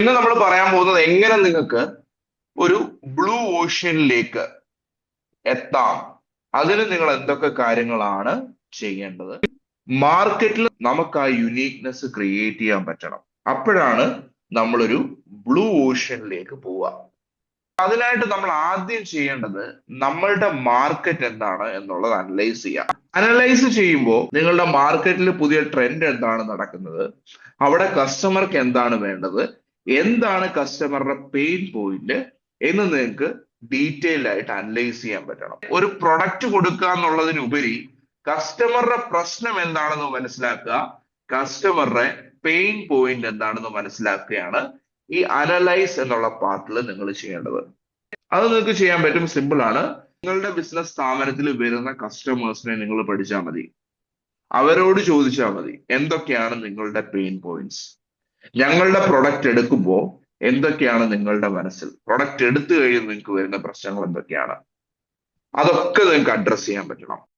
ഇന്ന് നമ്മൾ പറയാൻ പോകുന്നത് എങ്ങനെ നിങ്ങൾക്ക് ഒരു ബ്ലൂ ഓഷ്യനിലേക്ക് എത്താം. അതിന് നിങ്ങൾ എന്തൊക്കെ കാര്യങ്ങളാണ് ചെയ്യേണ്ടത്? മാർക്കറ്റിൽ നമുക്ക് ആ യുണീക്നെസ് ക്രിയേറ്റ് ചെയ്യാൻ പറ്റണം. അപ്പോഴാണ് നമ്മളൊരു ബ്ലൂ ഓഷ്യനിലേക്ക് പോവുക. അതിനായിട്ട് നമ്മൾ ആദ്യം ചെയ്യേണ്ടത് നമ്മളുടെ മാർക്കറ്റ് എന്താണ് എന്നുള്ളത് അനലൈസ് ചെയ്യുക അനലൈസ് ചെയ്യുമ്പോൾ നിങ്ങളുടെ മാർക്കറ്റിൽ പുതിയ ട്രെൻഡ് എന്താണ് നടക്കുന്നത്? അവിടെ കസ്റ്റമർക്ക് എന്താണ് വേണ്ടത്? എന്താണ് കസ്റ്റമറുടെ പെയിൻ പോയിന്റ് എന്ന് നിങ്ങൾക്ക് ഡീറ്റെയിൽ ആയിട്ട് അനലൈസ് ചെയ്യാൻ പറ്റണം. ഒരു പ്രൊഡക്റ്റ് കൊടുക്കുക എന്നുള്ളതിനുപരി കസ്റ്റമറുടെ പ്രശ്നം എന്താണെന്ന് മനസ്സിലാക്കുക കസ്റ്റമറുടെ പെയിൻ പോയിന്റ് എന്താണെന്ന് മനസ്സിലാക്കുകയാണ് ഈ അനലൈസ് എന്നുള്ള പാർട്ടിൽ നിങ്ങൾ ചെയ്യേണ്ടത്. അത് നിങ്ങൾക്ക് ചെയ്യാൻ പറ്റും സിമ്പിൾ ആണ്. നിങ്ങളുടെ ബിസിനസ് സ്ഥാപനത്തിൽ വരുന്ന കസ്റ്റമേഴ്സിനെ നിങ്ങൾ പഠിച്ചാൽ മതി. അവരോട് ചോദിച്ചാൽ മതി എന്തൊക്കെയാണ് നിങ്ങളുടെ പെയിൻ പോയിന്റ്സ് ഞങ്ങളുടെ പ്രൊഡക്റ്റ് എടുക്കുമ്പോൾ എന്തൊക്കെയാണ് നിങ്ങളുടെ മനസ്സിൽ? പ്രൊഡക്റ്റ് എടുത്തു കഴിഞ്ഞ് നിങ്ങൾക്ക് വരുന്ന പ്രശ്നങ്ങൾ എന്തൊക്കെയാണ്? അതൊക്കെ നിങ്ങൾക്ക് അഡ്രസ് ചെയ്യാൻ പറ്റണം.